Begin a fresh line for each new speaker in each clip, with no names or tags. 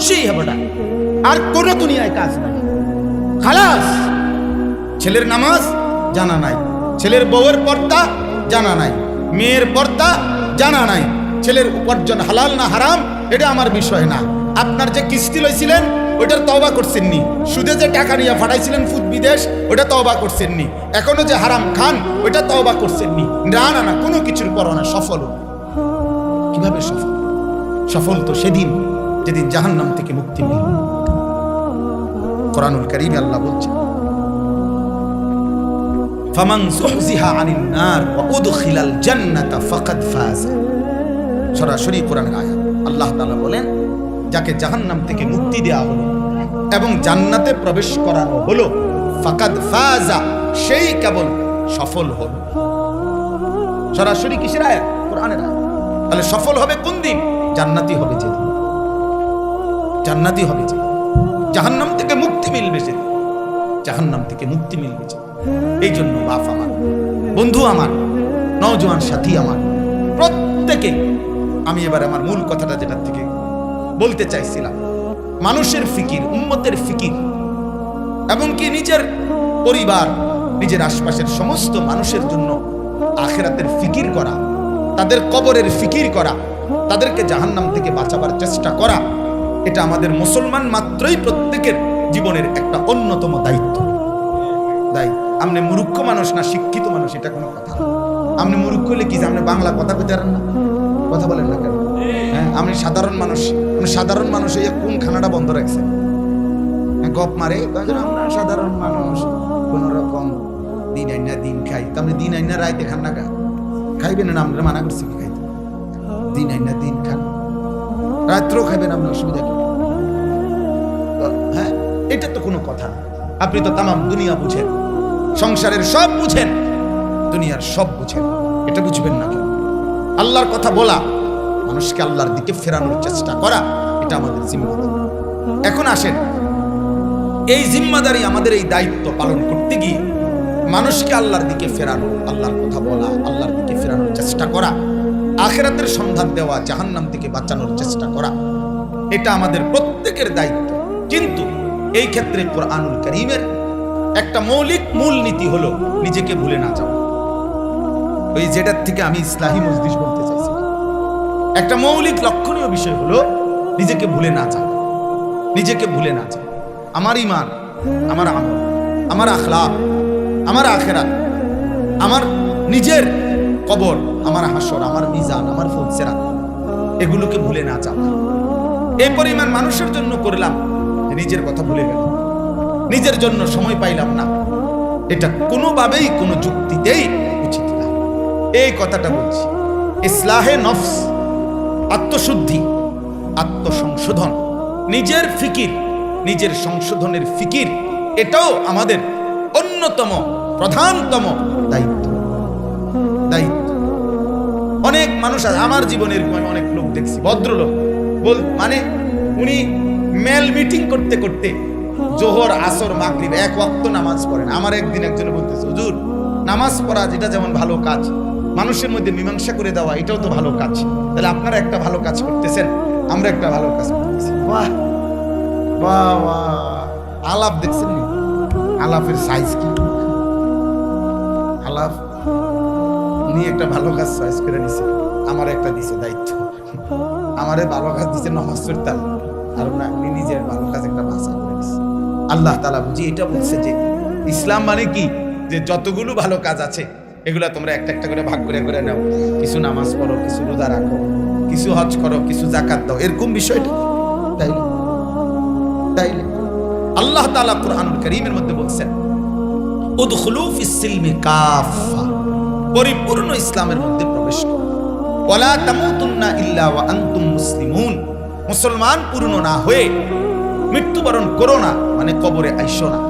খুশি হবেটা আর কোনো দুনিয়ায় কাজ নাই। খালাস। ছেলের নামাজ জানা নাই। ছেলের বউয়ের পর্দা জানা নাই। মেয়ের পর্দা জানা নাই। ছেলের উপার্জন হালাল না হারাম, এটা আমার বিষয় না। আপনার যে কিস্তি লইছিলেন ওটার তওবা করছেননি। সুদে যে টাকা নিয়ে ফাটাইছিলেন ফুদ বিদেশ ওটা তওবা করছেননি। এখনও যে হারাম খান ওটা তওবা করছেননি। না না না, কোনো কিছুর পর না সফল। কীভাবে সফল? সফল তো সেদিন। যেদিন জাহান্নাম থেকে মুক্তি মিলবে কোরআনুল করিমে আল্লাহ বলছেন, ফামান সুহজিহা আনিন নার ওয়া উদখিলাল জান্নাতা ফাকাদ সরাসরি কোরআনের আয়াত। আল্লাহ তাআলা বলেন, যাকে জাহান্নাম থেকে মুক্তি হলো এবং জান্নাতে প্রবেশ করানো হলো, ফাকাদ ফাজা, সেই কেবল সফল হলো সরাসরি কিসের আয়াত? কোরআনের আয়াত। তাহলে সফল হবে কোন দিন? জান্নাতি হবে যেদিন। জান্নাতি হবে যেদিন জাহান্নাম থেকে মুক্তি মিলবে সেদিন জাহান্নাম থেকে মুক্তি মিলবে সেদিন। এই জন্য বাপ আমার, বন্ধু আমার, নওজোয়ান সাথী আমার, প্রত্যেকে আমি এবার আমার মূল কথাটা যেটা থেকে বলতে চাইছিলাম। মানুষের ফিকির, উম্মতের ফিকির এবং কি নিজের পরিবার, নিজের আশপাশের সমস্ত মানুষের জন্য আখেরাতের ফিকির করা, তাদের কবরের ফিকির করা, তাদেরকে জাহান্নাম থেকে বাঁচাবার চেষ্টা করা এটা আমাদের মুসলমান মাত্রই প্রত্যেকের জীবনের একটা অন্যতম দায়িত্ব। দায়িত্ব। আপনি মুরুক্ষ মানুষ না শিক্ষিত মানুষ এটা কোনো কথা আপনি মুরুক্ষ হলে কি আপনি বাংলা কথা কইতে পারেন না? কথা বলেন না কেন? হ্যাঁ আপনি সাধারণ মানুষ আপনি সাধারণ মানুষ এই কোন খানাটা বন্ধ রাখছেন? হ্যাঁ, গপ মারে আমরা সাধারণ মানুষ কোন রকম দিন আইনা দিন খাই। তো আপনি দিন আইনা রাইতে খান না খাইবেন না আমরা মানা করছি খাইতে? দিন আইনা দিন খান। রাত্রেও খাবেন আপনি অসুবিধা কি? হ্যাঁ এটা তো কোনো কথা না। আপনি তো তামাম দুনিয়া বুঝেন, সংসারের সব বুঝেন, দুনিয়ার সব বুঝেন। এটা বুঝবেন না কেন? আল্লাহর কথা বলা, মানুষকে আল্লাহর দিকে ফেরানোর চেষ্টা করা, এটা আমাদের জিম্মাদারি। এখন আসেন, এই জিম্মাদারি আমাদের এই দায়িত্ব পালন করতে গিয়ে, মানুষকে আল্লাহর দিকে ফেরানো, আল্লাহর কথা বলা, আল্লাহর দিকে ফেরানোর চেষ্টা করা আখেরাতের সন্ধান দেওয়া জাহান্নাম থেকে বাঁচানোর চেষ্টা করা। এটা আমাদের প্রত্যেকের দায়িত্ব। কিন্তু এই ক্ষেত্রে কোরআনুল করিমের একটা মৌলিক মূল নীতি হলো নিজেকে ভুলে না যাওয়া। ওই যেটার থেকে আমি ইসলাহী মজলিস বলতে চাইছি। একটা মৌলিক লক্ষণীয় বিষয় হলো নিজেকে ভুলে না যাওয়া। নিজেকে ভুলে না যাওয়া। আমার ইমান আমার আমল, আমার আখলাপ, আমার আখেরা আমার নিজের কবর, আমার হাসর, আমার মিজান, আমার ফুলসেরা এগুলোকে ভুলে না যাওয়া এই পরিমাণ মানুষের জন্য করলাম, নিজের কথা ভুলে গেল নিজের জন্য সময় পাইলাম না। এটা কোনোভাবেই, কোনো যুক্তিতেই উচিত না। এই কথাটা বলছি। ইসলাহে নফস, আত্মশুদ্ধি, আত্মসংশোধন, নিজের ফিকির, নিজের সংশোধনের ফিকির, এটাও আমাদের অন্যতম, প্রধানতম দায়িত্ব। অনেক মানুষ আছে। আমার জীবনে এরকম আমি অনেক লোক দেখছি, ভদ্রলোক। বল মানে উনি মেল মিটিং করতে করতে জোহর, আসর, মাগরিব এক ওয়াক্ত নামাজ পড়েন। আমার একদিন একজনে বলতেছে, হুজুর, নামাজ পড়া যেটা যেমন ভালো কাজ, মানুষের মধ্যে মীমাংসা করে দেওয়া, এটাও তো ভালো কাজ। তাহলে আপনারা একটা ভালো কাজ করতেছেন, আমরা একটা ভালো কাজ করতেছি। বাহ বাহ আলাপ দেখছেন? আলাপের সাইজ কি? উনি একটা ভালো কাজ চয়েস করে নিছে। আমার একটা দিছে দায়িত্ব। আমারে ভালো কাজ দিছে নমাজ পড়তাম আর উনি নিজের ভালো কাজ একটা বাসা করে দিছে আল্লাহ তালা বুঝি এটা বলছে যে, ইসলাম মানে কি? যে যতগুলো ভালো কাজ আছে, এগুলা তোমরা একটা একটা করে ভাগ করে করে নাও। কিছু নামাজ পড়ো, কিছু রোজা রাখো, কিছু হজ করো, কিছু জাকাত দাও। এরকম বিষয়টা। তাই তাই আল্লাহ তাআলা কোরআনুল করিমের মধ্যে বলছেন, উদখুলু ফিস সিলমি কাফা পরিপূর্ণ ইসলামের মধ্যে প্রবেশ করো। ওয়ালা তামুতুন্না ইল্লা ওয়া আনতুম মুসলিমুন। মুসলমান পূর্ণ না হয়ে মৃত্যুবরণ করো না মানে কবরে আইসো না।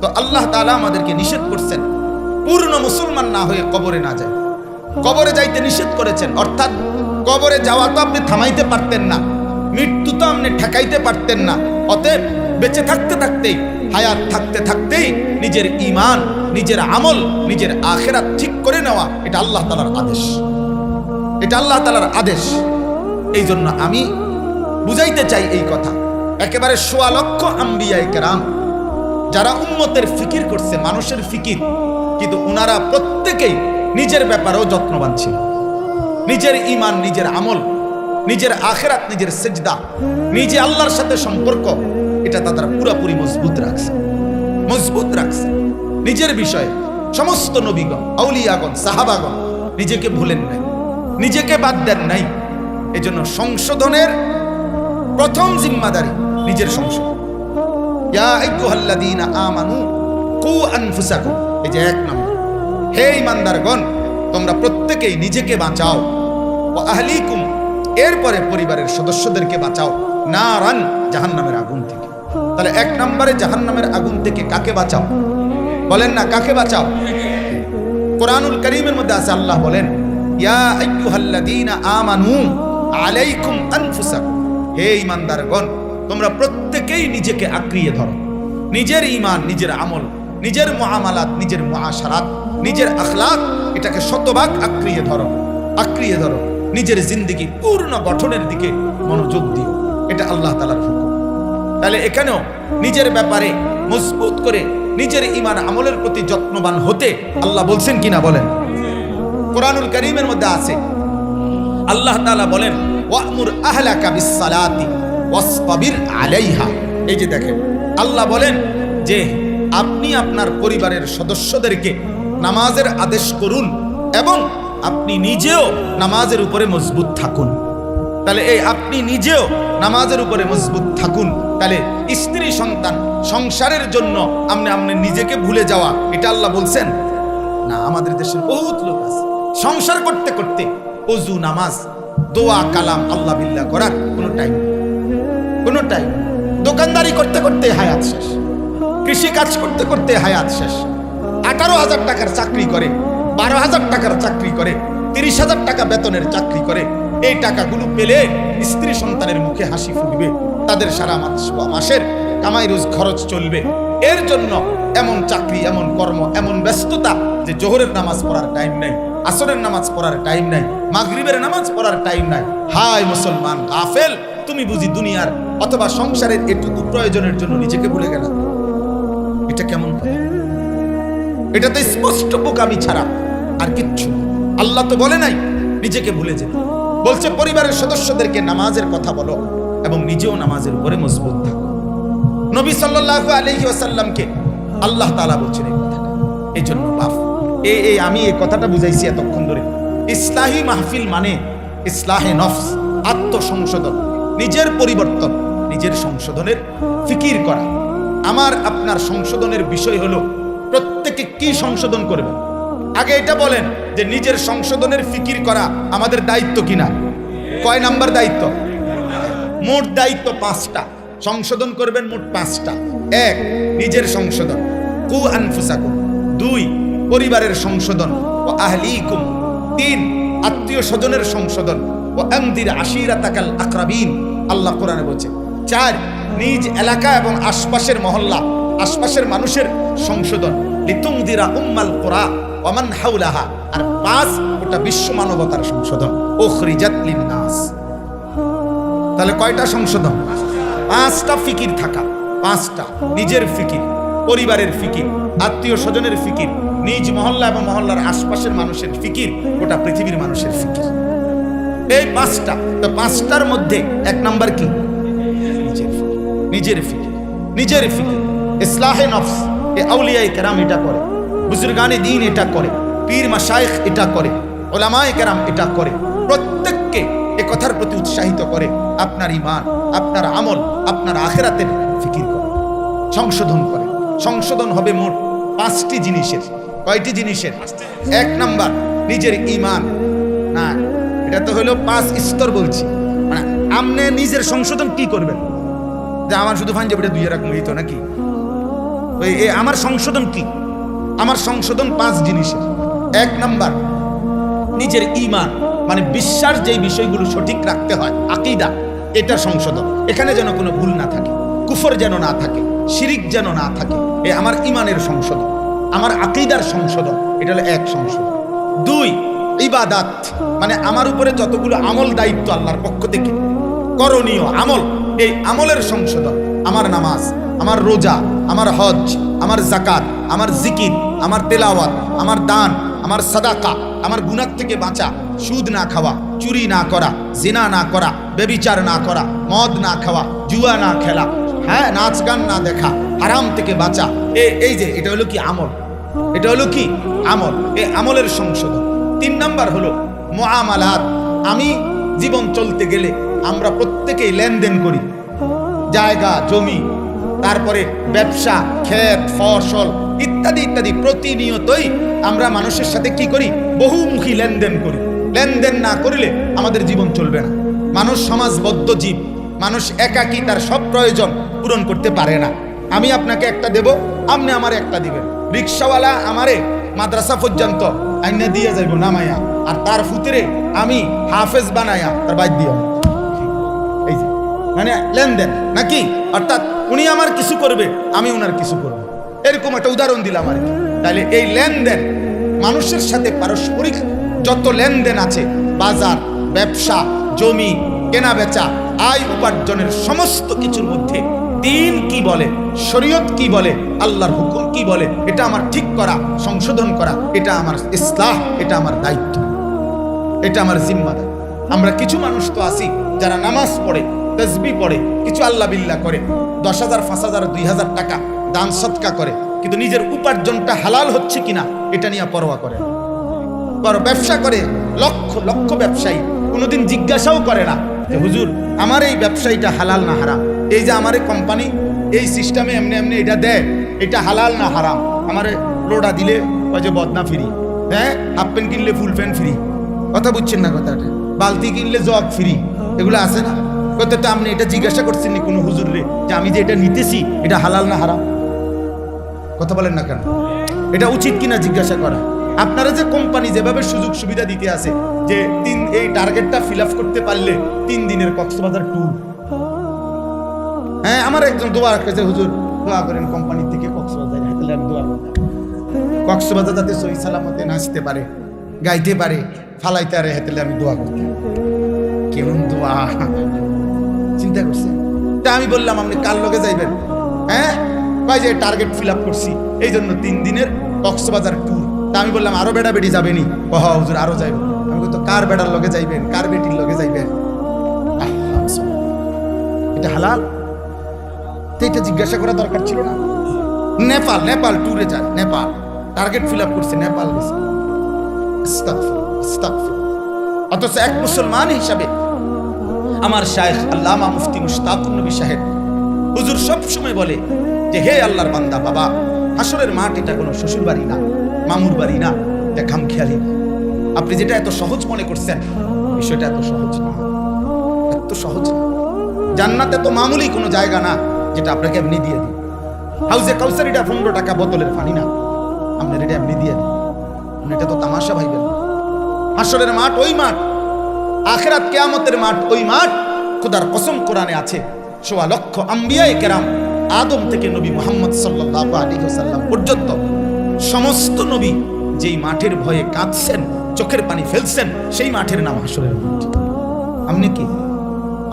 তো আল্লাহ তাআলা আমাদেরকে নিষেধ করছেন, পূর্ণ মুসলমান না হয়ে কবরে না যায়। কবরে যাইতে নিষেধ করেছেন, অর্থাৎ কবরে যাওয়া তো আপনি থামাইতে পারতেন না, মৃত্যু তো আপনি ঠেকাইতে পারতেন না, অতএব বেঁচে থাকতে থাকতেই হায়াত থাকতে থাকতেই নিজের ইমান নিজের আমল, নিজের আখেরাত ঠিক করে নেওয়া, এটা আল্লাহ তালার আদেশ। এটা আল্লাহ তালার আদেশ। এই জন্য আমি বুঝাইতে চাই এই কথা। একেবারে সোয়া লক্ষ আম্বিয়াই কেরাম। যারা উম্মতের ফিকির করছে, মানুষের ফিকির, কিন্তু ওনারা প্রত্যেকেই নিজের ব্যাপারেও যত্নবান ছিল। নিজের ইমান নিজের আমল, নিজের আখেরাত, নিজের সেজদা, নিজে আল্লাহর সাথে সম্পর্ক এটা তারা পুরোপুরি মজবুত রাখছে। মজবুত রাখছে। নিজের বিষয়ে সমস্ত নবীগণ, আউলিয়াগণ, সাহাবাগণ নিজেকে ভুলেন নাই। নিজেকে বাদ দেন নাই। এজন্য সংশোধনের প্রথম জিম্মাদারি নিজের সংশোধন। এই যে এক নম্বর। হে ইমানদারগণ তোমরা প্রত্যেকেই নিজেকে বাঁচাও। ও আহলিকুম, এরপরে পরিবারের সদস্যদেরকে বাঁচাও। না রান জাহান্নামের আগুন থেকে। তাহলে এক নম্বরে জাহান্নামের আগুন থেকে কাকে বাঁচাও? বলেন না, কাকে বাঁচাও? কোরআনুল করিমের মধ্যে আছে, আল্লাহ বলেন, ইয়া তোমরা প্রত্যেকেই নিজেকে আঁকড়িয়ে ধরো। নিজের ইমান নিজের আমল, নিজের মুআমালাত, নিজের মুআশারাত, নিজের আখলাক, এটাকে শতভাগ আঁকড়িয়ে ধরো আঁকড়িয়ে ধরো। নিজের জিন্দিগি পূর্ণ গঠনের দিকে মনোযোগ দিও। এটা আল্লাহ তাআলার হুকুম। তাহলে এখানেও নিজের ব্যাপারে মজবুত করে নিজের ইমান আমলের প্রতি যত্নবান হতে আল্লাহ বলছেন কিনা বলেন? কোরআনুল করিমের মধ্যে আছে। আল্লাহ তাআলা বলেন, ওয়ামুর আহলাকা বিসসালাতি ওয়াসতাবির আলাইহা। এই যে দেখেন, আল্লাহ বলেন যে আপনি আপনার পরিবারের সদস্যদেরকে নামাজের আদেশ করুন এবং আপনি নিজেও নামাজের উপরে মজবুত থাকুন। তাহলে এই আপনি নিজেও নামাজের উপরে মজবুত থাকুন। তাহলে স্ত্রী সন্তান সংসারের জন্য আপনি আপনি নিজেকে ভুলে যাওয়া, এটা আল্লাহ বলছেন? না, আমাদের দেশের বহুত লোক আছে। সংসার করতে করতে অজু, নামাজ, দোয়া, কালাম আল্লাহ বিল্লাহ করার কোনো টাইম কোনো টাইম দোকানদারি করতে করতে হায়াত শেষ। কৃষি কাজ করতে করতে হায়াত শেষ। আঠারো হাজার টাকার চাকরি করে, বারো হাজার টাকার চাকরি করে, তিরিশ হাজার টাকা বেতনের চাকরি করে এই টাকাগুলো পেলে স্ত্রী সন্তানের মুখে হাসি ফুটবে, তাদের সারা মাস- মাসের কামাই রোজ খরচ চলবে। এর জন্য এমন চাকরি, এমন কর্ম, এমন ব্যস্ততা যে জোহরের নামাজ পড়ার টাইম নাই, আসরের নামাজ পড়ার টাইম নাই, মাগরিবের নামাজ পড়ার টাইম নাই। হায় মুসলমান গাফেল, তুমি বুঝি দুনিয়ার অথবা সংসারের এটুকু প্রয়োজনের জন্য নিজেকে ভুলে গেল। এটা কেমন এটা তো স্পষ্ট বোকামি ছাড়া আর কিচ্ছু আল্লাহ তো বলে নাই, নিজেকে ভুলে যেতে। বলছে, পরিবারের সদস্যদেরকে নামাজের কথা বলো এবং নিজেও নামাজের উপরে মজবুত থাকো। নবী সাল্লাল্লাহু আলাইহি ওয়াসাল্লামকে আল্লাহ তাআলা বলছেন এই কথাটা। এই জন্য বাপ এই এই আমি এই কথাটা বুঝাইছি এতক্ষণ ধরে। ইসলাহি মাহফিল মানে ইসলাহে নফস, আত্মসংশোধন, নিজের পরিবর্তন, নিজের সংশোধনের ফিকির করা। আমার, আপনার সংশোধনের বিষয় হলো, প্রত্যেকে কি সংশোধন করবে? আগে এটা বলেন যে নিজের সংশোধনের ফিকির করা আমাদের দায়িত্ব কিনা? কয় নাম্বার দায়িত্ব? মোট দায়িত্ব পাঁচটা। সংশোধন করবেন মোট পাঁচটা। এক, নিজের সংশোধন। কু আনফুসাকুম। দুই, পরিবারের সংশোধন। ও আহলি আহলিকুম। তিন, আত্মীয় স্বজনের সংশোধন। ও আংদির আশিরাতাকাল আকরাবিন। আল্লাহ কোরআনে বলছে। চার, নিজ এলাকা এবং আশপাশের মহল্লা, আশপাশের মানুষের সংশোধন। লিতুংদিরা উম্মাল কোরআ ওমান হাউলাহা আর পাঁচ ওটা বিশ্ব মানবতার সংশোধন। ওখরিজাত লিন্নাস। তাহলে কয়টা সংশোধন? পাঁচটা ফিকির থাকা। পাঁচটা। নিজের ফিকির, পরিবারের ফিকির, আত্মীয় স্বজনের ফিকির, নিজ মহল্লা এবং মহল্লার আশপাশের মানুষের ফিকির, গোটা পৃথিবীর মানুষের ফিকির। এই পাঁচটা, তো পাঁচটার মধ্যে এক নাম্বার কি? নিজের ফিকির। নিজের ফিকির। নিজের ফিকির। ইসলাহে নফস। এ আউলিয়াই কেরাম এটা করে, বুজুর্গানে দিন এটা করে, পীর মাসায়েখ এটা করে, ওলামায়ে কেরাম এটা করে, প্রত্যেককে এ কথার প্রতি উৎসাহিত করে আপনার ইমান আপনার আমল, আপনার আখেরাতের ফিকির করে, সংশোধন করে। সংশোধন হবে মোট পাঁচটি জিনিসের। কয়টি জিনিসের? এক নাম্বার, নিজের ইমান না, এটা তো হলো পাঁচ স্তর বলছি। মানে আপনি নিজের সংশোধন কি করবেন? যে আমার শুধু পাঞ্জাবিটা দুই রাখ মহিত নাকি? ওই এ আমার সংশোধন কি? আমার সংশোধন পাঁচ জিনিসের। এক নাম্বার, নিজের ইমান মানে বিশ্বাস যেই বিষয়গুলো সঠিক রাখতে হয়, আকিদা, এটা সংশোধন। এখানে যেন কোনো ভুল না থাকে, কুফর যেন না থাকে, শিরিক যেন না থাকে, এ আমার ইমানের সংশোধন, আমার আকিদার সংশোধন, এটা হলো এক সংশোধন। দুই, ইবাদাত মানে আমার উপরে যতগুলো আমল দায়িত্ব আল্লাহর পক্ষ থেকে, করণীয় আমল, এই আমলের সংশোধন, আমার নামাজ আমার রোজা, আমার হজ, আমার জাকাত আমার জিকির, আমার তেলাওয়াত, আমার দান, আমার সাদাকা, আমার গুণার থেকে বাঁচা, সুদ না খাওয়া, চুরি না করা, জিনা না করা বেবিচার না করা, মদ না খাওয়া, জুয়া না খেলা হ্যাঁ নাচ গান না দেখা, হারাম থেকে বাঁচা। এ, এই যে, এটা হলো কি আমল? এটা হলো কি আমল? এ, আমলের সংশোধন। তিন নাম্বার হলো মোয়ামালাত আমি জীবন চলতে গেলে আমরা প্রত্যেকেই লেনদেন করি। জায়গা, জমি তারপরে ব্যবসা ক্ষেত ফসল ইত্যাদি ইত্যাদি প্রতিনিয়তই আমরা মানুষের সাথে কি করি? বহুমুখী লেনদেন করি। লেনদেন না করিলে আমাদের জীবন চলবে না। মানুষ সমাজবদ্ধ জীব। মানুষ একাকী তার সব প্রয়োজন পূরণ করতে পারে না। আমি আপনাকে একটা দেব, আপনি আমার একটা দিবেন। রিক্সাওয়ালা আমারে মাদ্রাসা পর্যন্ত আইনা দিয়ে যাইব নামাইয়া আর তার ফুতরে আমি হাফেজ বানাইয়া তার বাইর দিয়ে। এই যে মানে লেনদেন নাকি? অর্থাৎ উনি আমার কিছু করবে, আমি ওনার কিছু করব। এরকম একটা উদাহরণ দিলাম আর তাহলে এই লেনদেন মানুষের সাথে পারস্পরিক যত লেনদেন আছে, বাজার, ব্যবসা, জমি কেনা বেচা আয় উপার্জনের সমস্ত কিছুর মধ্যে দিন কি বলে, শরীয়ত কি বলে, আল্লাহর হুকুম কি বলে, এটা আমার ঠিক করা, সংশোধন করা, এটা আমার ইসলাহ, এটা আমার দায়িত্ব, এটা আমার জিম্মাদার আমরা কিছু মানুষ তো আছি যারা নামাজ পড়ে তসবি পড়ে, কিছু আল্লাহ বিল্লাহ করে দশ হাজার, পাঁচ হাজার, দুই হাজার টাকা দান সৎকা করে। কিন্তু নিজের উপার্জনটা হালাল হচ্ছে কিনা, এটা নিয়ে পরোয়া করে। ব্যবসা করে, লক্ষ লক্ষ ব্যবসায়ী। কোনোদিন জিজ্ঞাসাও করে না যে, হুজুর, আমার এই ব্যবসায়ীটা হালাল না হারাম? এই যে আমার কোম্পানি এই সিস্টেমে এমনি এমনি এটা দেয়, এটা হালাল না হারাম? আমার লোডা দিলে যে বদনা ফ্রি। হ্যাঁ হাফ প্যান্ট কিনলে ফুল প্যান্ট ফ্রি কথা বুঝছেন না কথাটা? বালতি কিনলে জগ ফ্রি এগুলো আছে না? কত তো আপনি এটা জিজ্ঞাসা করছেন নি কোনো হুজুর যে আমি যে এটা নিতেছি এটা হালাল না হারাম? কথা বলেন না কেন? এটা উচিত কিনা জিজ্ঞাসা করা? আপনারা যে কোম্পানি যেভাবে সুযোগ সুবিধা দিতে আছে যে তিন এই টার্গেটটা ফিল আপ করতে পারলে তিন দিনের কক্সবাজার ট্যুর হ্যাঁ আমার একজন দোয়া রাখতেছে হুজুর দোয়া করেন কোম্পানি থেকে কক্সবাজার তাহলে আমি দোয়া কক্সবাজার যাতে সহি সালামতে নাচতে পারে গাইতে পারে ফালাইতে পারে হ্যাঁ, তাহলে আমি দোয়া করতাম কেমন দোয়া? চিন্তা করছে। তা আমি বললাম, আপনি কার লগে যাইবেন? হ্যাঁ ভাই যে টার্গেট ফিল আপ করছি। এই জন্য তিন দিনের কক্সবাজার ট্যুর তা আমি বললাম, আরও বেড়া বেড়ি যাবেনি? কহ হুজুর, আরও যাইব। আমি বলতো কার বেড়ার লগে যাইবেন? কার বেটির লগে যাইবেন? এটা হালাল? তো এটা জিজ্ঞাসা করা দরকার ছিল না। নেপাল নেপাল ট্যুরে যায় নেপাল। টার্গেট ফিল আপ করছে, নেপাল গেছে। অথচ এক মুসলমান হিসাবে আমার শায়েখ আল্লামা মুফতি মুশতাকুর নবী সাহেব। হুজুর সব সময় বলে যে, হে আল্লাহর বান্দা, বাবা, হাসরের মাঠ এটা কোনো শ্বশুর বাড়ি না, মামুর বাড়ি না, এটা খামখেয়ালি। না আপনি যেটা এত সহজ মনে করছেন, বিষয়টা এত সহজ না। এত সহজ না। জান্নাতে তো মামুলি কোনো জায়গা না যেটা আপনাকে এমনি দিয়ে দিই হাউসে কাউসার এটা পনেরো টাকা বোতলের পানি না, আপনার এটা এমনি দিয়ে দিই আপনি এটা তো তামাশা ভাইবেন। হাসরের মাঠ ওই মাঠ আখেরাত কেয়ামতের মাঠ, ওই মাঠ খোদার কসম কোরআনে আছে। সোয়া লক্ষ আম্বিয়ায়ে কেরাম আদম থেকে নবী মোহাম্মদ সাল্লাহ আলাইহি ওয়াসাল্লাম পর্যন্ত সমস্ত নবী যেই মাঠের ভয়ে কাঁদছেন, চোখের পানি ফেলছেন, সেই মাঠের নাম হাসরের মাঠ। আপনি কি?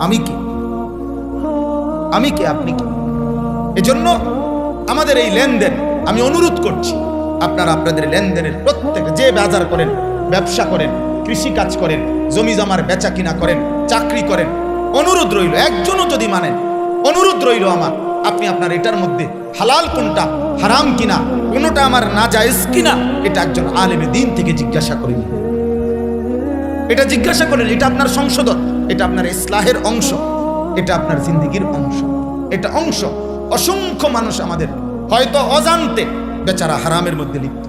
আমি কি? আমি কে? আপনি কি? এজন্য আমাদের এই লেনদেন আমি অনুরোধ করছি, আপনারা আপনাদের লেনদেনের প্রত্যেক যে বাজার করেন, ব্যবসা করেন কৃষি কাজ করেন, জমি জমার বেচা কিনা করেন, চাকরি করেন, অনুরোধ রইল, একজনও যদি মানেন, অনুরোধ রইল আমার, আপনি আপনার এটার মধ্যে হালাল কোনটা, হারাম কিনা, কোনোটা আমার না জায়েজ কিনা, এটা একজন আলেমে দিন থেকে জিজ্ঞাসা করেন এটা জিজ্ঞাসা করেন, এটা আপনার সংশোধন, এটা আপনার ইসলাহের অংশ, এটা আপনার জিন্দিগির অংশ, এটা অংশ। অসংখ্য মানুষ আমাদের হয়তো অজান্তে বেচারা হারামের মধ্যে লিপ্ত।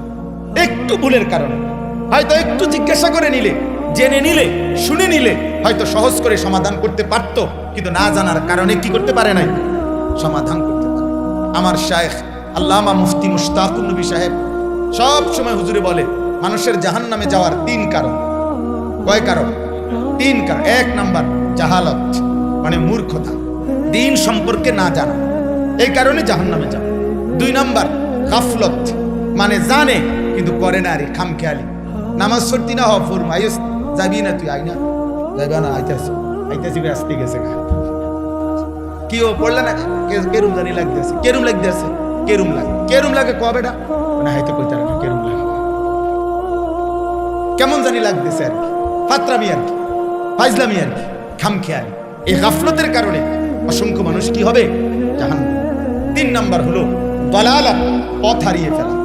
একটু ভুলের কারণে। হয়তো একটু জিজ্ঞাসা করে নিলে, জেনে নিলে, শুনে নিলে, হয়তো সহজ করে সমাধান করতে পারত, কিন্তু না জানার কারণে কি করতে পারে নাই? সমাধান করতে পারে। আমার শায়েখ আল্লামা মুফতি মুশতাকুর নবী সাহেব সব সময় হুজুরে বলে, মানুষের জাহান নামে যাওয়ার তিন কারণ। কয় কারণ? তিন কারণ। এক নাম্বার, জাহালত মানে মূর্খতা। দিন সম্পর্কে না জানা। এই কারণে জাহান নামে যাও দুই নাম্বার, গাফলত মানে জানে, কিন্তু করে না রে, খামখেয়ালি। নামাজ পড়তি না হওয়া ফুর মাইস যাবি না তুই আই না যাইবা না, আইতেছ। আইতেছি ব্যস্ত গেছে কি ও পড়লে না? কেরুম জানি লাগতেছে। কেরুম লাগতেছে? কেরুম লাগে। কেরুম লাগে কবেটা না হয়তো কইতে না কেরুম লাগে। কেমন জানি লাগতেছে আর কি। ফাত্রামি আর কি। ফাইজলামি আর কি। খামখেয়ালি। এই গাফলতের কারণে অসংখ্য মানুষ কি হবে? জাহান তিন নাম্বার হলো দলালা পথ হারিয়ে ফেলা।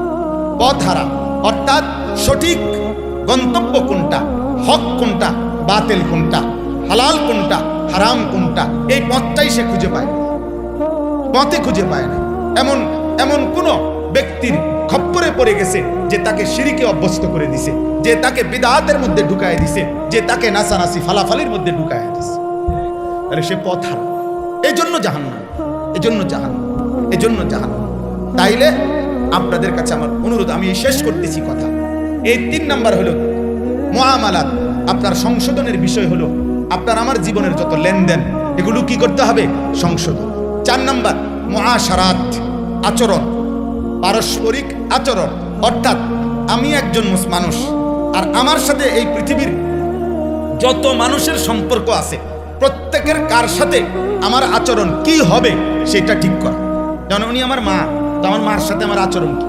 পথ হারা। অর্থাৎ সঠিক গন্তব্য কোনটা? হক কোনটা? বাতিল কোনটা? হালাল কোনটা? হারাম কোনটা? এই পথটাই সে খুঁজে পায় না। পথে খুঁজে পায় না। এমন এমন কোন ব্যক্তির খপ্পরে পড়ে গেছে যে তাকে সিঁড়িকে অভ্যস্ত করে দিছে, যে তাকে বিদাতের মধ্যে ঢুকায় দিছে, যে তাকে নাসানাসি ফালাফালির মধ্যে ঢুকায় দিছে। আরে সে পথ হারা এই জন্য জাহান্নাম। এই জন্য জাহান্নাম। এই জন্য জাহান্নাম। তাইলে আপনাদের কাছে আমার অনুরোধ, আমি শেষ করতেছি কথা। এই তিন নাম্বার হলো মহামালাত। আপনার সংশোধনের বিষয় হলো আপনার আমার জীবনের যত লেনদেন, এগুলো কি করতে হবে? সংশোধন। চার নাম্বার, মহাসারাত, আচরণ। পারস্পরিক আচরণ। অর্থাৎ আমি একজন মানুষ, আর আমার সাথে এই পৃথিবীর যত মানুষের সম্পর্ক আছে, প্রত্যেকের কার সাথে আমার আচরণ কি হবে সেটা ঠিক করা। যেমন উনি আমার মা, তো আমার মার সাথে আমার আচরণ কি?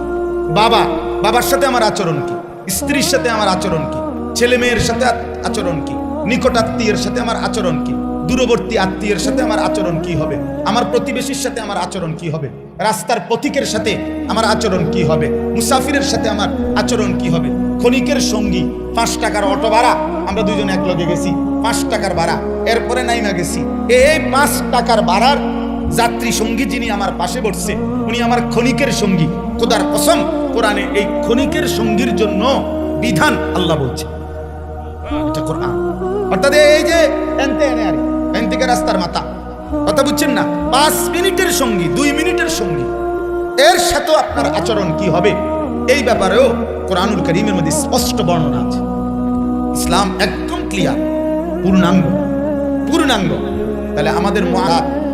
বাবা, বাবার সাথে আমার আচরণ কি? স্ত্রীর সাথে আমার আচরণ কি? ছেলে মেয়ের সাথে আচরণ কি? নিকটাত্মীয়ের সাথে আমার আচরণ কি? দূরবর্তী আত্মীয়ের সাথে আমার আচরণ কি হবে? আমার প্রতিবেশীর সাথে আমার আচরণ কি হবে? রাস্তার পথিকের সাথে আমার আচরণ কি হবে? মুসাফিরের সাথে আমার আচরণ কি হবে? ক্ষণিকের সঙ্গী, পাঁচ টাকার অটো ভাড়া, আমরা দুজন এক লগে গেছি। পাঁচ টাকার ভাড়া, এরপরে নাইমা গেছি। এই পাঁচ টাকার ভাড়ার যাত্রী সঙ্গী যিনি আমার পাশে বসছে, উনি আমার ক্ষণিকের সঙ্গী। খোদার কসম, কোরআনে এই ক্ষণিকের সঙ্গীর জন্য বিধান আল্লাহ বলছে। এটা কোরআন। অর্থাৎ এই যে এনতে এনে আরে, এন রাস্তার মাথা। কথা বুঝছেন না? পাঁচ মিনিটের সঙ্গী, দুই মিনিটের সঙ্গী। এর সাথেও আপনার আচরণ কি হবে? এই ব্যাপারেও কোরআনুল করিমের মধ্যে স্পষ্ট বর্ণনা আছে। ইসলাম একদম ক্লিয়ার, পূর্ণাঙ্গ। পূর্ণাঙ্গ। তাহলে আমাদের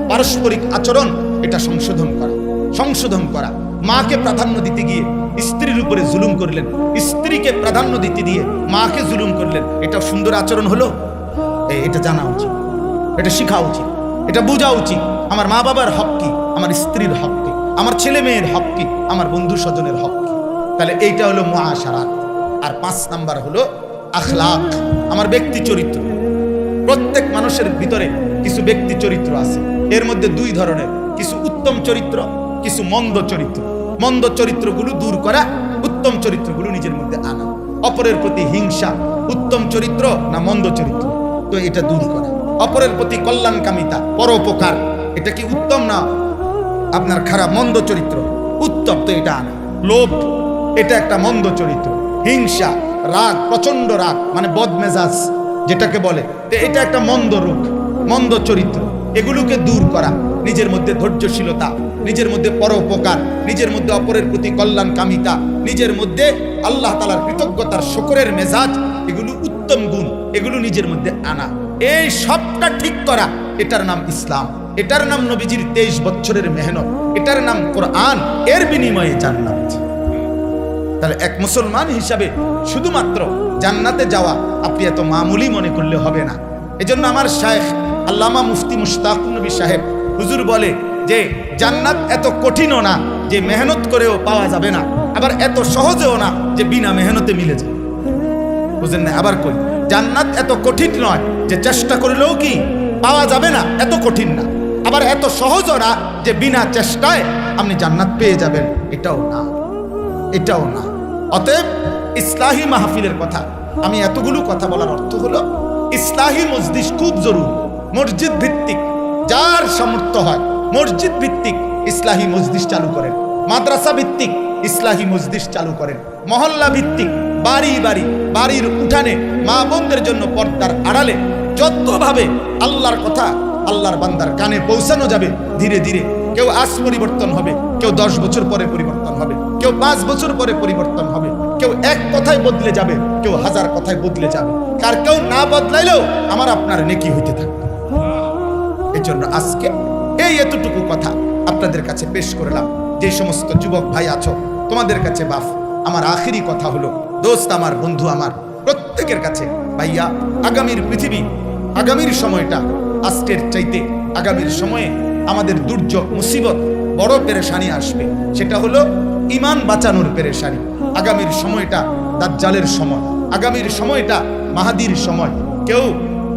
পারস্পরিক আচরণ, এটা সংশোধন করা। সংশোধন করা। মাকে প্রাধান্য দিতে গিয়ে স্ত্রীর উপরে জুলুম করলেন। স্ত্রীকে প্রাধান্য দিতে দিয়ে মাকে জুলুম করলেন। এটা সুন্দর আচরণ হলো? এটা জানা উচিত। এটা শেখা উচিত। এটা বোঝা উচিত। আমার মা বাবার হক কি? আমার স্ত্রীর হক কি? আমার ছেলে মেয়ের হক কি? আমার বন্ধু স্বজনের হক কি? তাহলে এইটা হলো মহাসারাত আর পাঁচ নাম্বার হলো আখলাক। আমার ব্যক্তি চরিত্র। প্রত্যেক মানুষের ভিতরে কিছু ব্যক্তি চরিত্র আছে। এর মধ্যে দুই ধরনের। কিছু উত্তম চরিত্র, কিছু মন্দ চরিত্র। মন্দ চরিত্রগুলো দূর করা উত্তম চরিত্রগুলো নিজের মধ্যে আনা। অপরের প্রতি হিংসা উত্তম চরিত্র না মন্দ চরিত্র? তো এটা দূর করা। অপরের প্রতি কল্যাণকামিতা পরোপকার, এটা কি উত্তম না আপনার খারাপ? মন্দ চরিত্র। উত্তম, তো এটা আনা। লোভ, এটা একটা মন্দ চরিত্র। হিংসা, রাগ প্রচণ্ড রাগ মানে বদমেজাজ, যেটাকে বলে। তো এটা একটা মন্দ রূপ, মন্দ চরিত্র। এগুলোকে দূর করা। নিজের মধ্যে ধৈর্যশীলতা, নিজের মধ্যে পরোপকার, নিজের মধ্যে অপরের প্রতি কল্যাণ কামিতা নিজের মধ্যে আল্লাহ তালার কৃতজ্ঞতার শকরের মেজাজ, এগুলো উত্তম গুণ, এগুলো নিজের মধ্যে আনা। এই সবটা ঠিক করা, এটার নাম ইসলাম। এটার নাম নবীজির তেইশ বছরের মেহনত। এটার নাম কোরআন, এর বিনিময়ে জান্নাত। তাহলে এক মুসলমান হিসাবে শুধুমাত্র জান্নাতে যাওয়া আপনি এত মামুলি মনে করলে হবে না। এজন্য আমার শায়েখ আল্লামা মুফতি মুশতাক নবী সাহেব হুজুর বলে যে, জান্নাত এত কঠিনও না যে মেহনত করেও পাওয়া যাবে না। আবার এত সহজেও না যে বিনা মেহনতে মিলে যায়। বুঝলেন না? আবার কই, জান্নাত এত কঠিন নয় যে চেষ্টা করলেও কি পাওয়া যাবে না? এত কঠিন না। আবার এত সহজও না যে বিনা চেষ্টায় আপনি জান্নাত পেয়ে যাবেন। এটাও না। এটাও না। অতএব ইসলাহী মাহফিলের কথা, আমি এতগুলো কথা বলার অর্থ হলো, ইসলাহী মসজিদ খুব জরুরি। মসজিদ ভিত্তিক যার সামর্থ্য হয়, মসজিদ ভিত্তিক ইসলাহী মসজিদ চালু করেন, মাদ্রাসা ভিত্তিক ইসলাহী মসজিদ চালু করেন, মহল্লা ভিত্তিক বাড়ি বাড়ি, বাড়ির উঠানে মা বোনদের জন্য পর্দার আড়ালে যতভাবে আল্লাহর কথা আল্লাহর বান্দার কানে পৌঁছানো যাবে, ধীরে ধীরে কেউ আজ পরিবর্তন হবে, কেউ দশ বছর পরে পরিবর্তন হবে, কেউ পাঁচ বছর পরে পরিবর্তন হবে, কেউ এক কথায় বদলে যাবে, কেউ হাজার কথায় বদলে যাবে, কার কেউ না বদলাইলেও আমার আপনার নেকি হইতে থাকবে। এই জন্য আজকে এই এতটুকু কথা আপনাদের কাছে পেশ করলাম। যে সমস্ত যুবক ভাই আছো, তোমাদের কাছে বাফ। আমার আখেরি কথা হলো, দোস্ত আমার, বন্ধু আমার, প্রত্যেকের কাছে ভাইয়া, আগামীর পৃথিবী, আগামীর সময়টা আজকের চাইতে আগামীর সময়ে আমাদের দুর্যোগ, মুসিবত বড় পেরেশানি আসবে। সেটা হলো ইমান বাঁচানোর পেরেশানি। আগামীর সময়টা দাজ্জালের সময়। আগামীর সময়টা মাহাদির সময়। কেউ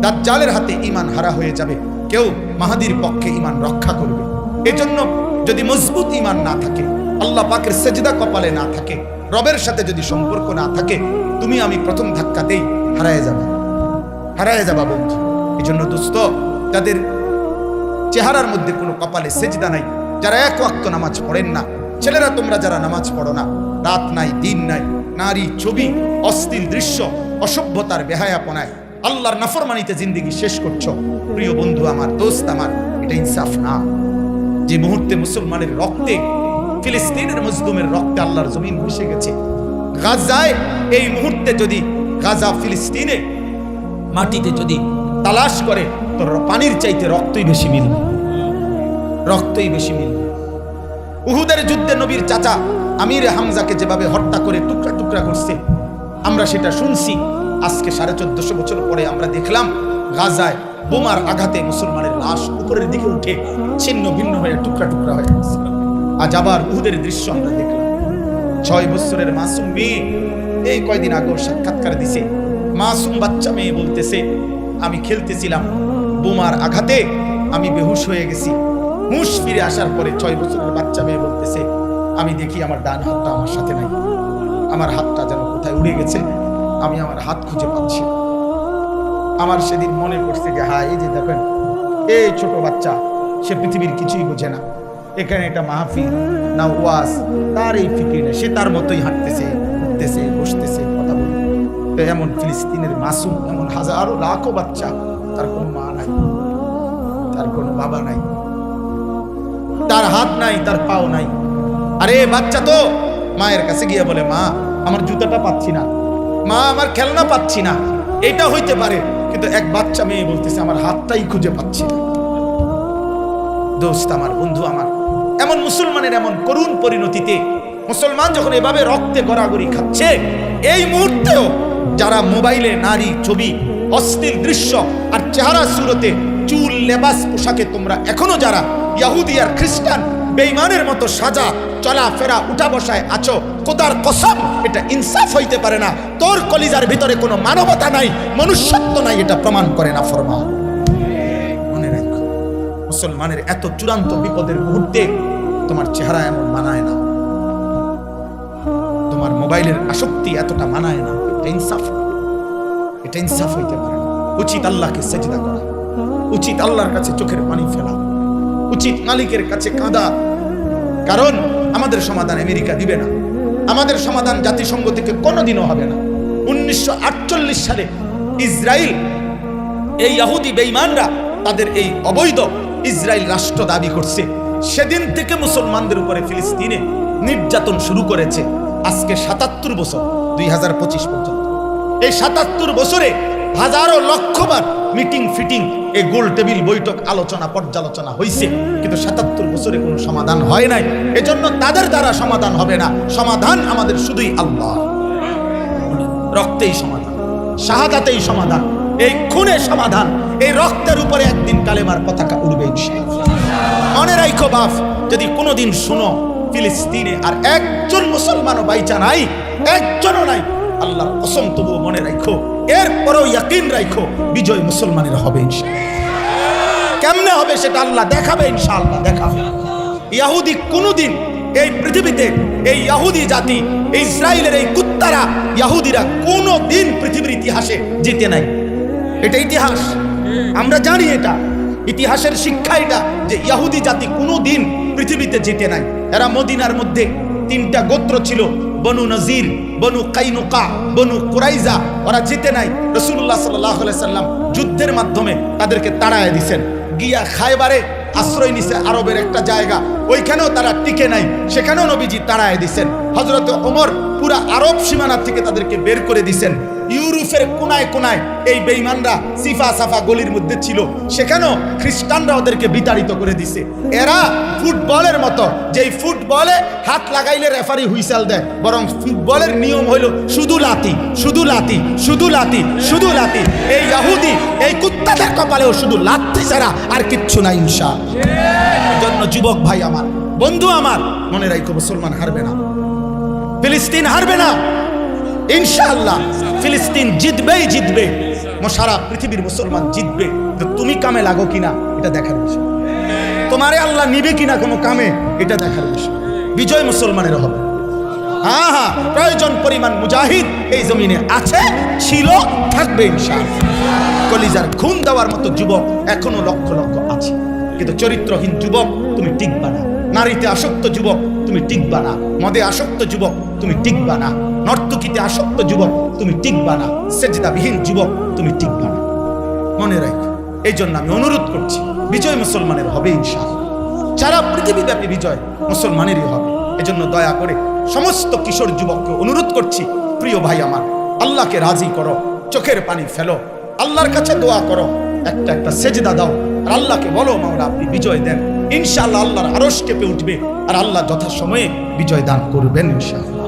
দাজ্জালের হাতে ইমান হারা হয়ে যাবে। কেউ মাহাদির পক্ষে ইমান রক্ষা করবে। এজন্য যদি মজবুত ইমান না থাকে, আল্লাহ পাকের সেজদা কপালে না থাকে, রবের সাথে যদি সম্পর্ক না থাকে, তুমি আমি প্রথম ধাক্কাতেই হারায় যাবে। হারায় যাবা বন্ধু। এই জন্য দোস্ত যাদের চেহারার মধ্যে কোনো কপালে সেজদা নাই। যারা এক ওয়াক্ত নামাজ পড়েন না, ছেলেরা তোমরা যারা নামাজ পড়ো না, রাত নাই, দিন নাই, নারী ছবি অস্থির দৃশ্য, অসভ্যতার বেহায়াপনায় আল্লাহর নাফরমানিতে জিন্দিগি শেষ করছ। প্রিয় বন্ধু আমার, দোস্ত আমার, এটা ইনসাফ না। যে মুহূর্তে মুসলমানের রক্তে, ফিলিস্তিনের মজলুমের রক্তে আল্লাহর জমিন মিশে গেছে। গাজায় এই মুহূর্তে যদি গাজা ফিলিস্তিনে মাটিতে যদি তালাশ করে, তোর পানির চাইতে রক্তই বেশি মিলবে। রক্তই বেশি মিলবে। উহুদের যুদ্ধে নবীর চাচা আমির হামজাকে যেভাবে হত্যা করে টুকরা টুকরা করছে, আমরা সেটা শুনছি। আজকে সাড়ে চোদ্দশো বছর পরে আমরা দেখলাম গাজায় বোমার আঘাতে মুসলমানের লাশ উপরের দিকে উঠে ছিন্ন ভিন্ন হয়ে টুকরা টুকরা হয়ে আজ আবার উহুদের দৃশ্য আমরা দেখলাম। ছয় বছরের মাসুম মেয়ে এই কয়দিন আগেও সাক্ষাৎকার দিছে। মাসুম বাচ্চা মেয়ে বলতেছে, আমি খেলতেছিলাম বোমার আঘাতে, আমি বেহুশ হয়ে গেছি। হুঁশ ফিরে আসার পরে ছয় বছরের বাচ্চা মেয়ে বলতেছে, আমি দেখি আমার ডান হাতটা আমার সাথে নাই। আমার হাতটা যেন কোথায় উড়ে গেছে। আমি আমার হাত খুঁজে পাচ্ছি আমার সেদিন মনে পড়ছে যে হ্যাঁ এই যে দেখেন, এই ছোট বাচ্চা, সে পৃথিবীর কিছুই বোঝে না। এখানে একটা মাহফিল, না ওয়াজ, তার এই ফিকির নেই। সে তার মতোই হাঁটতেছে উঠতেছে বসতেছে, কথা বলে এমন ফিলিস্তিনের মাসুম, এমন হাজারো লাখো বাচ্চা, তার কোনো মা নাই, তার কোনো বাবা নাই। তার হাত নাই, তার পাও নাই। আরে, বাচ্চা তো, মায়ের কাছে গিয়ে বলে, মা, আমার জুতাটা পাচ্ছি না। মা, আমার খেলনা পাচ্ছি না। এটা হইতে পারে, কিন্তু এক বাচ্চা মেয়ে বলতেছে, আমার হাতটাই খুঁজে পাচ্ছি না। দোস্ত আমার, বন্ধু আমার, এমন মুসলমানের এমন করুণ পরিণতিতে মুসলমান যখন এভাবে রক্তে গড়াগড়ি খাচ্ছে, এই মুহূর্তেও যারা মোবাইলে নারী, ছবি অস্থির দৃশ্য আর চেহারা সুরতে চুল, লেবাস, পোশাকে তোমরা এখনও যারা ইয়াহুদি আর খ্রিস্টান বেইমানের মতো সাজা, চলাফেরা, উঠা বসায় আছো কোদার কসম, এটা ইনসাফ হইতে পারে না। তোর কলিজার ভিতরে কোনো মানবতা নাই, মনুষ্যত্ব নাই, এটা প্রমাণ করে না, ফরমান। মনে রাখো, মুসলমানের এত চূড়ান্ত বিপদের মুহূর্তে তোমার চেহারা এমন মানায় না। তোমার মোবাইলের আসক্তি এতটা মানায় না, এটা ইনসাফ। এটা ইনসাফ হইতে পারে না। উচিত আল্লাহকে সেজদা করা। উচিত আল্লাহর কাছে চোখের পানি ফেলা। উচিত মালিকের কাছে কাঁদা। কারণ আমাদের সমাধান আমেরিকা দিবে না। আমাদের সমাধান জাতিসংঘ থেকে কোনোদিনও হবে না। উনিশশো সালে ইসরায়েল, এই ইহুদি বেঈমানরা তাদের এই অবৈধ ইসরায়েল রাষ্ট্র দাবি করছে। সেদিন থেকে মুসলমানদের উপরে ফিলিস্তিনে নির্যাতন শুরু করেছে আজকে সাতাত্তর বছর, দুই হাজার পঁচিশ পর্যন্ত। এই সাতাত্তর বছরে হাজারো লক্ষবার মিটিং, ফিটিং, এ গোল টেবিল বৈঠক, আলোচনা, পর্যালোচনা হয়েছে কিন্তু সাতাত্তর বছরে কোনো সমাধান হয় নাই। এজন্য তাদের দ্বারা সমাধান হবে না। সমাধান আমাদের শুধুই আল্লাহ। রক্তেই সমাধান, শাহাদাতেই সমাধান, এই খুনে সমাধান, এই রক্তের উপরে একদিন কালেমার পতাকা উড়বে। মনে রাইখো বাপ, যদি কোনোদিন শুনো, ফিলিস্তিনে আর একজন মুসলমানও বাইচা নাই, একজনও নাই আল্লাহর কসম তবুও মনে রাখো এরপরেও ইয়াকিন রাখো বিজয় মুসলমানের হবে কেমনে হবে সেটা আল্লাহ দেখাবে ইনশাআল্লাহ, দেখাবে। ইয়াহুদি কোনোদিন এই পৃথিবীতে, এই ইয়াহুদি জাতি, ইসরায়েলের এই কুত্তারা, ইয়াহুদিরা কোনো দিন পৃথিবীর ইতিহাসে জিতে নাই। এটা ইতিহাস। আমরা জানি এটা। ইতিহাসের শিক্ষা এটা যে ইয়াহুদি জাতি কোনো দিন পৃথিবীতে জিতে নাই। এরা মদিনার মধ্যে তিনটা গোত্র ছিল বনু নজির, বনু কাইনুকা, বনু কুরাইজা, ওরা জিতে নাই। রসুল্লাহ সাল্লাহ সাল্লাম যুদ্ধের মাধ্যমে তাদেরকে তাড়ায় দিছেন। গিয়া খায়বারে আশ্রয় নিছে আরবের একটা জায়গা। ওইখানেও তারা টিকে নাই, সেখানেও নবীজি তাড়ায় দিছেন। হজরত ওমর পুরা আরব সীমানা থেকে তাদেরকে বের করে দিছেন। ইউরোপের কোনায় কোনায় এই বেইমানরা সিফা সাফা গলির মধ্যে ছিল। সেখানেও খ্রিস্টানরা ওদেরকে বিতাড়িত করে দিছে। এরা ফুটবলের মতো, যেই ফুটবলে হাত লাগাইলে রেফারি হুইসেল দেয়। বরং ফুটবলের নিয়ম হইল শুধু লাতি শুধু লাতি শুধু লাতি শুধু লাতি এই ইয়াহুদি, এই কুত্তাদের কপালেও শুধু লাত্তি ছাড়া আর কিচ্ছু নাই ইনশা। জন্য যুবক ভাই আমার, বন্ধু আমার, মনে রাখো মুসলমান হারবে না। ফিলিস্তিন হারবে না। ইনশাআল্লাহ। ফিলিস্তিন জিতবেই জিতবে। সারা পৃথিবীর মুসলমান জিতবে। তুমি কামে লাগো কিনা, এটা দেখার বিষয়। তোমারে আল্লাহ নিবে কিনা কোনো কামে, এটা দেখার বিষয়। বিজয় মুসলমানের হবে। হ্যাঁ হ্যাঁ প্রয়োজন পরিমাণ মুজাহিদ এই জমিনে আছে, ছিল, থাকবে কলিজার খুন দেওয়ার মতো যুবক এখনও লক্ষ লক্ষ আছে। কিন্তু চরিত্রহীন যুবক তুমি টিকবা না। নারীতে আসক্ত যুবক তুমি টিকবা না। মদে আসক্ত যুবক তুমি টিকবা না। নর্তকীতে আসক্ত যুবক তুমি টিকবা না। সেজদাবিহীন যুবক তুমি টিকবা না। মনে রাখো, এই জন্য আমি অনুরোধ করছি, বিজয় মুসলমানের হবে ইনশাআল্লাহ। সারা পৃথিবীব্যাপী বিজয় মুসলমানেরই হবে। এজন্য দয়া করে সমস্ত কিশোর যুবককে অনুরোধ করছি, প্রিয় ভাই আমার, আল্লাহকে রাজি করো, চোখের পানি ফেলো, আল্লাহর কাছে দোয়া করো, একটা একটা সেজদা দাও, আর আল্লাহকে বলো, মাওলা, আপনি বিজয় দেন। ইনশাআল্লাহ আল্লাহর আরশ কেঁপে উঠবে, আর আল্লাহ যথাসময়ে বিজয় দান করবেন ইনশাআল্লাহ।